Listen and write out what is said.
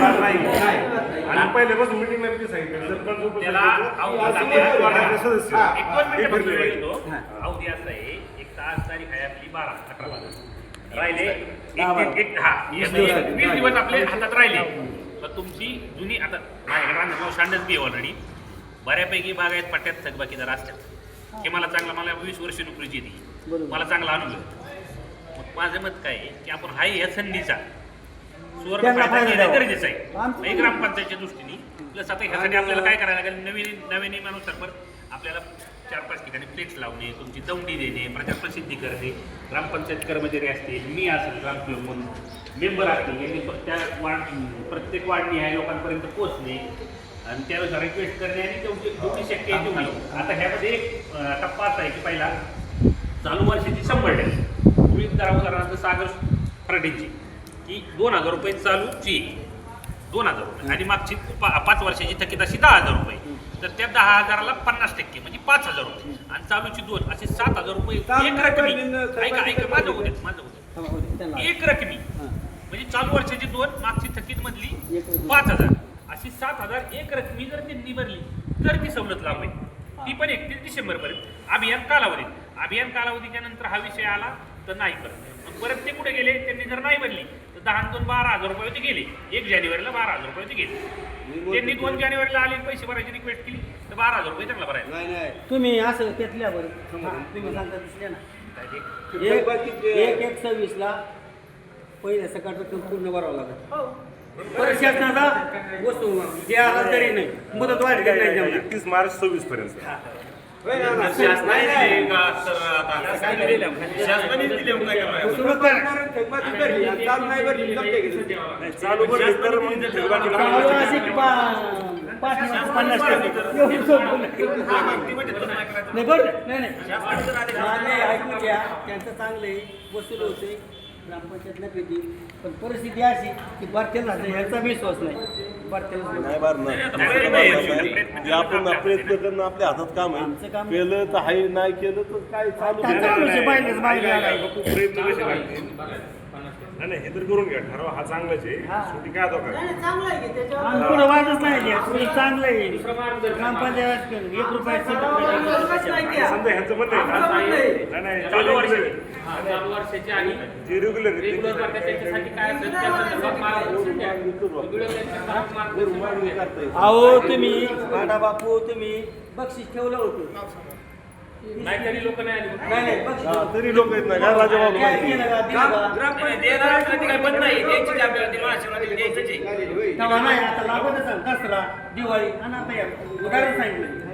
होणार नाही. आणि पहिल्यापासून सांगितलं? सरपंच सदस्य हा. एक पाहिजे. तास तारीख आहे आपली बारा अकरा राहिले. एक हा. वीस दिवस आपले हातात राहिले. तर तुमची जुनी आता माझ्याकडे बी ऑलरेडी बऱ्यापैकी बागायत पट्ट्यात थकबाकीदार असतात. हे मला चांगला मला वीस वर्ष नोकरीची बरोबर. मला चांगला अनुभव. मग माझं मत काय की आपण हाय या संधीचा सुवर्ण त्यांना फायदा फायदा घेणं द्यावा. गरजेचं आहे. आमचं- ग्रामपंचायतच्या दृष्टीने प्लस आता ह्यासाठी आपल्याला काय करायला लागेल? नवीन नवीन नियमानुसार परत आपल्याला चार पाच ठिकाणी फ्लेक्स लावणे तुमची दौंडी देणे प्रचार प्रसिद्धी करणे. ग्रामपंचायत कर्मचारी असतील मी असेल ग्रामसेवक म्हणून मेंबर असतील यांनी प- त्या वाढ प्रत्येक वाढणी आहे लोकांपर्यंत पोहोचणे आणि त्यानुसार रिक्वेस्ट करणे आणि तेवढी जेवढी शक्य आहे तेवढी. आता ह्यामध्ये एक अं, टप्पा असा आहे की पहिला. चालू वर्षाची शंभर टक्के. तुम्ही उदाहरणार्थ सागर फराटेंची. की दोन हजार रुपये चालूची दोन हजार रुपये. आणि मागची पा- पाच वर्षाची थकीत अशी दहा हजार रुपये. तर त्या दहा हजाराला पन्नास टक्के म्हणजे पाच हजार रुपये. आणि चालूची दोन असे सात हजार रुपये एक रकमी. ऐका ऐका माझं माझं दे, त्यांना. एक रकमी. हां. म्हणजे चालू वर्षाची दोन मागची थकीत मधली एक रकमी. पाच हजार. अशी सात हजार एक रकमी जर त्यांनी भरली तर ती सवलत लागू आहे ती पण एकतीस डिसेंबर पर्यंत अभियान कालावधी अभियान कालावधीच्या नंतर हा विषय आला तर नाही परत मग परत ते कुठे गेले त्यांनी जर नाही भरली तर दहा दोन बारा हजार रुपये होते गेले. एक जानेवारीला बारा हजार रुपये होते गेले. त्यांनी दोन जानेवारीला आले पैसे भरायची रिक्वेस्ट केली तर बारा हजार रुपये त्यांना भरायला. नाही नाही. तुम्ही असं त्यातल्या बरं हां, तुम्ही सांगता दिसल्या ना? एक एक एक सव्वीसला पहिल्या सकाळ रक्कम पूर्ण भरावं लागत परत शासनाचा वस्तू तरी नाही. मुदत वाढ नाही जमणार. एकतीस मार्च सव्वीस पर्यंत. पन्नास नाही. बरं. नाही नाही ऐकून घ्या. त्यांचं चांगलं आहे. वसूल होते ग्रामपंचायत नफेती पण परिस्थिती अशी की भारतीय ह्याचा विश्वास नाही भारतीय नाही बार नाही. नाही, नाही, नाही. जे आपण प्रयत्न करणं आपल्या हातात काम आमचं आहे केलं तर आहे नाही केलं तर काय चालू आहे, नाही. नाही, प्रयत्न कसे लागतील नाही नाही हे तर करून घ्या ठराव हा चांगलाच आहे हा. शेवटी काय पुढं वाजच नाही चांगलं आहे. ग्रामपंचायत एक रुपयाचं समजा ह्यांचं म्हणणं आहे आमचं म्हणणं आहे. नाही, नाही चालू चालू वर्षाची वर्षाची. हा, चालू वर्षाची आणि जे रेग्युलर रेग्युलर त्यांच्यासाठी काय असेल त्या संदर्भात. अहो तुम्ही बापू तुम्ही बक्षीस ठेवलं होतं. नाही तरी लोक नाही आली तरी लोक येत नाही का? काही बंद नाही आता लागतच. दसरा दिवाळी आणि आता या. उदाहरण सांगितलं.